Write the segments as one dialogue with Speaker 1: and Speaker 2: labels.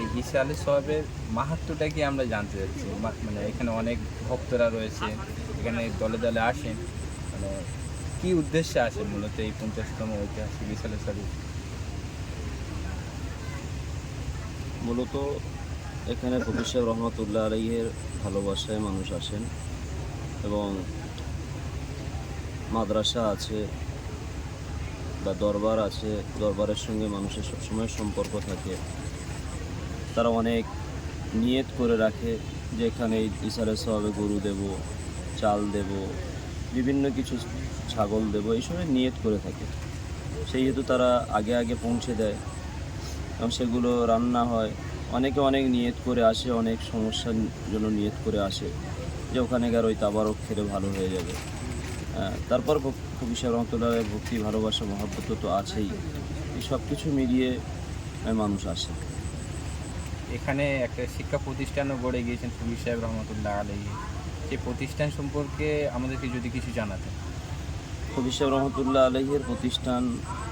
Speaker 1: এই ঈসা আলী সাহেবের মাহাত্মটা কি আমরা জানতে চাচ্ছি? মানে এখানে অনেক ভক্তরা রয়েছে, এখানে দলে দলে আসেন মানে কি উদ্দেশ্যে আসেন মূলত এই পঞ্চাশতম ঐতিহাসিক ঈসা আলী সাহেব
Speaker 2: মূলত এখানে সাহেব রহমতুল্লাহ আলাইয়ের ভালোবাসায় মানুষ আসেন এবং মাদ্রাসা আছে বা দরবার আছে, দরবারের সঙ্গে মানুষের সবসময় সম্পর্ক থাকে। তারা অনেক নিয়ত করে রাখে যে এখানে ইসারে সবে গরু দেব, চাল দেব, বিভিন্ন কিছু ছাগল দেব, এইসবের নিয়ত করে থাকে। সেই হেতু তারা আগে আগে পৌঁছে দেয় এবং সেগুলো রান্না হয়। অনেকে অনেক নিয়ত করে আসে, অনেক সমস্যার জন্য নিয়ত করে আসে যে ওখানে গেলে ওই তাবারক খেলে ভালো হয়ে যাবে। তারপর সাহেব রহমতুল্লাহ ভক্তি, ভালোবাসা, মহাব্বত তো আছেই। এই সব কিছু মিলিয়ে মানুষ আসে।
Speaker 1: এখানে একটা শিক্ষা প্রতিষ্ঠানও গড়ে গিয়েছেন ফকির সাহেব রহমতুল্লাহ আলী সেই প্রতিষ্ঠান সম্পর্কে আমাদেরকে যদি কিছু জানাতেন।
Speaker 2: ফকির সাহেব রহমতুল্লাহ আলহের প্রতিষ্ঠান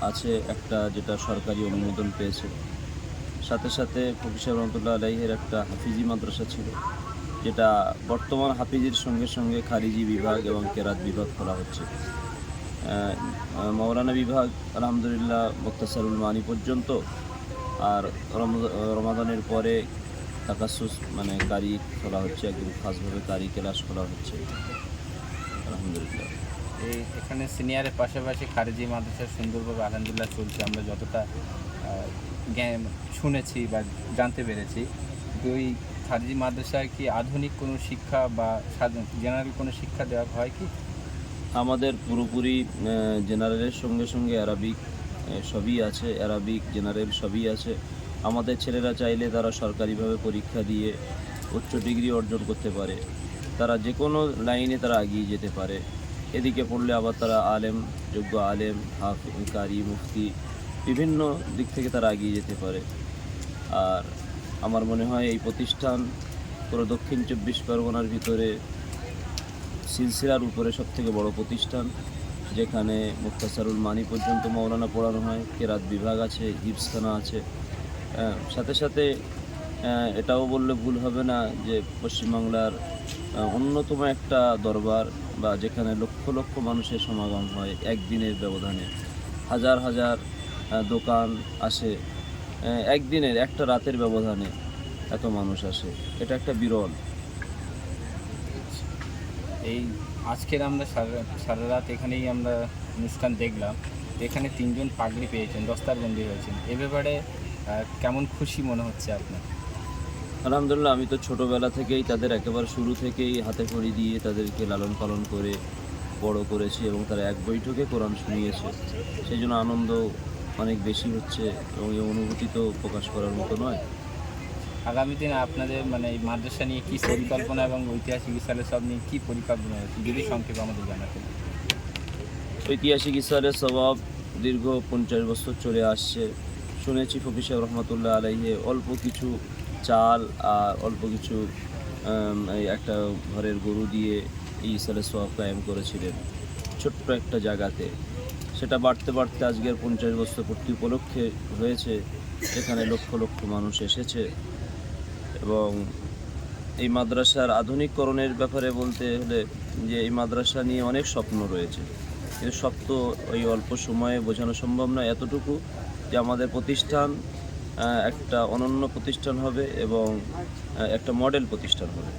Speaker 2: আছে একটা যেটা সরকারি অনুমোদন পেয়েছে। সাথে সাথে ফকির সাহেব রহমতুল্লাহ আলহের একটা হাফিজি মাদ্রাসা ছিল, যেটা বর্তমান হাফিজির সঙ্গে সঙ্গে খারিজি বিভাগ এবং কেরাত বিভাগ খোলা হচ্ছে। মৌলানা বিভাগ আলহামদুলিল্লাহ মুক্তাসারুল মানি পর্যন্ত আর রমাদানের পরে তাকাসুস মানে কারি খোলা হচ্ছে একদম খাসভাবে কারি ক্লাস খোলা হচ্ছে। আলহামদুলিল্লাহ।
Speaker 1: এই এখানে সিনিয়রের পাশাপাশি খারেজি মাদ্রাসা সুন্দরভাবে আলহামদুলিল্লাহ চলছে। আমরা যতটা জ্ঞান শুনেছি বা জানতে পেরেছি ওই খারেজি মাদ্রাসায় কি আধুনিক কোনো শিক্ষা বা জেনারেল কোনো শিক্ষা দেওয়া হয় কি?
Speaker 2: আমাদের পুরোপুরি জেনারেলের সঙ্গে সঙ্গে অ্যারাবিক সবই আছে অ্যারাবিক জেনারেল সবই আছে। আমাদের ছেলেরা চাইলে তারা সরকারিভাবে পরীক্ষা দিয়ে উচ্চ ডিগ্রি অর্জন করতে পারে। তারা যে কোনো লাইনে তারা এগিয়ে যেতে পারে। এদিকে পড়লে আবার তারা আলেম, যোগ্য আলেম হাফ কারি মুফতি, বিভিন্ন দিক থেকে তারা এগিয়ে যেতে পারে। আর আমার মনে হয় এই প্রতিষ্ঠান পুরো দক্ষিণ চব্বিশ পরগনার ভিতরে সিলসিলার উপরে সবথেকে বড় প্রতিষ্ঠান। যেখানে মুক্তাসারুল মানি পর্যন্ত মৌলানা পড়ানো হয়, কেরাত বিভাগ আছে, হিপসখানা আছে। সাথে সাথে এটাও বললে ভুল হবে না যে পশ্চিমবাংলার অন্যতম একটা দরবার বা যেখানে লক্ষ লক্ষ মানুষের সমাগম হয় একদিনের ব্যবধানে। হাজার হাজার দোকান আসে একদিনের, একটা রাতের ব্যবধানে এত মানুষ আসে। এটা একটা বিরল।
Speaker 1: এই আজকের আমরা সারা রাত এখানেই আমরা অনুষ্ঠান দেখলাম, এখানে তিনজন পাগড়ি পেয়েছেন দস্তারবন্দি হয়েছেন। এ ব্যাপারে কেমন খুশি মনে হচ্ছে আপনার?
Speaker 2: আলহামদুলিল্লাহ, আমি তো ছোটোবেলা থেকেই তাদের একেবারে শুরু থেকেই হাতে খড়ি দিয়ে তাদেরকে লালন পালন করে বড় করেছি এবং তারা এক বৈঠকে কোরআন শুনিয়েছে। সেই জন্য আনন্দ অনেক বেশি হচ্ছে এবং এই অনুভূতি তো প্রকাশ করার মতো নয়।
Speaker 1: আগামী দিনে আপনাদের মানে এই মাদ্রাসা নিয়ে কী পরিকল্পনা এবং ঐতিহাসিক স্থলে সব নিয়ে কী পরিকল্পনা রয়েছে? যদি সংক্ষেপে আমাদের জানাতেন।
Speaker 2: ঐতিহাসিক ইসরায়েলের স্বভাব দীর্ঘ পঞ্চাশ বছর চলে আসছে। শুনেছি ফকির সাহেব রহমতুল্লাহ আলাইহে অল্প কিছু চাল আর অল্প কিছু একটা ঘরের গরু দিয়ে এই ইসরায়েলের স্বভাব কায়েম করেছিলেন ছোট্ট একটা জায়গাতে। সেটা বাড়তে বাড়তে আজকের পঞ্চাশ বছর পূর্তি উপলক্ষে হয়েছে। এখানে লক্ষ লক্ষ মানুষ এসেছে। এবং এই মাদ্রাসার আধুনিককরণের ব্যাপারে বলতে হলে যে এই মাদ্রাসা নিয়ে অনেক স্বপ্ন রয়েছে। কিন্তু সব তো ওই অল্প সময়ে বোঝানো সম্ভব নয়, এতটুকু যে আমাদের প্রতিষ্ঠান একটা অনন্য প্রতিষ্ঠান হবে এবং একটা মডেল প্রতিষ্ঠান হবে।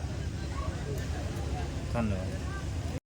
Speaker 1: ধন্যবাদ।